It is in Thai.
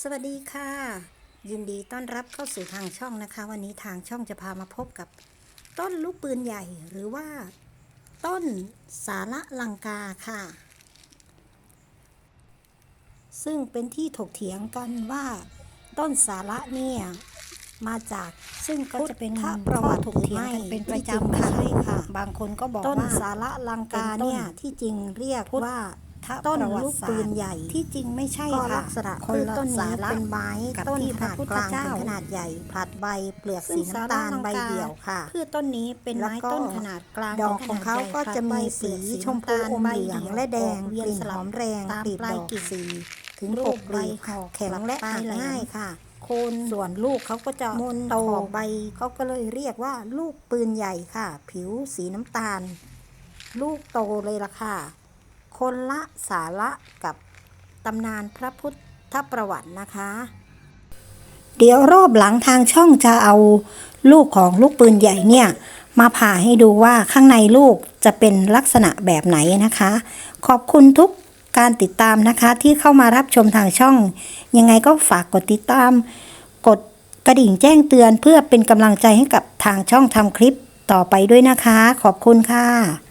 สวัสดีค่ะ ยินดีต้อนรับเข้าสู่ทางช่องนะคะ วันนี้ทางช่องจะพามาพบกับ ต้นลูกปืนใหญ่หรือว่า ต้นสาระลังกาค่ะ ซึ่งเป็นที่ถกเถียงกันว่า ต้นสาระเนี่ยมาจากซึ่งก็จะเป็นพุทธประวัติข้อถถกกเถีเถียยงงกักันนเป็เป็นนปประระจำจำค่ะค่ะค่ะ บางคนก็บอกต้นว่าสาระลังต้กานเนี่เนี่ยยที่จริงเรียกพุทธว่า ต้ต้นนลูลูกกปืปืนนใหใหญ่ญ่ที่จริงไม่ใช่ก็ค่ะลักษณะคือต้นคนละนี้สาระเป็นไม้กับต้นที่ขนาดพระพุทธกลางเจ้าถึงขนาดใหญ่ผลัดใบเปลือกซึ่สีงน้ำตาลสาระลังกาใบเดี่ยวค่ะพืชต้นนี้เป็นแล้วไม้ก็ต้นขนาดกลางดอกของเขาก็จะมีสีชมพูอมเหลืองและแดงเวีกยนลิ่นสหลับอมแรงตามกลีบปลาดยอกกิ่งสีถึงรูปปกใบลีห่อแข็งและปลาหัยกแหลมง่ายค่ะโคนส่วนลูกเขาก็จะมนโตขอบใบเขาก็เลยเรียกว่าลูกปืนใหญ่ค่ะ ผิวสีน้ำตาล ลูกโตเลยล่ะค่ะ คนละสาระกับตำนานพระพุทธประวัตินะคะ เดี๋ยวรอบหลังทางช่องจะเอาลูกของลูกปืนใหญ่เนี่ยมาผ่าให้ดูว่าข้างในลูกจะเป็นลักษณะแบบไหนนะคะ ขอบคุณทุกการติดตามนะคะที่เข้ามารับชมทางช่อง ยังไงก็ฝากกดติดตาม กดกระดิ่งแจ้งเตือนเพื่อเป็นกำลังใจให้กับทางช่องทำคลิปต่อไปด้วยนะคะ ขอบคุณค่ะ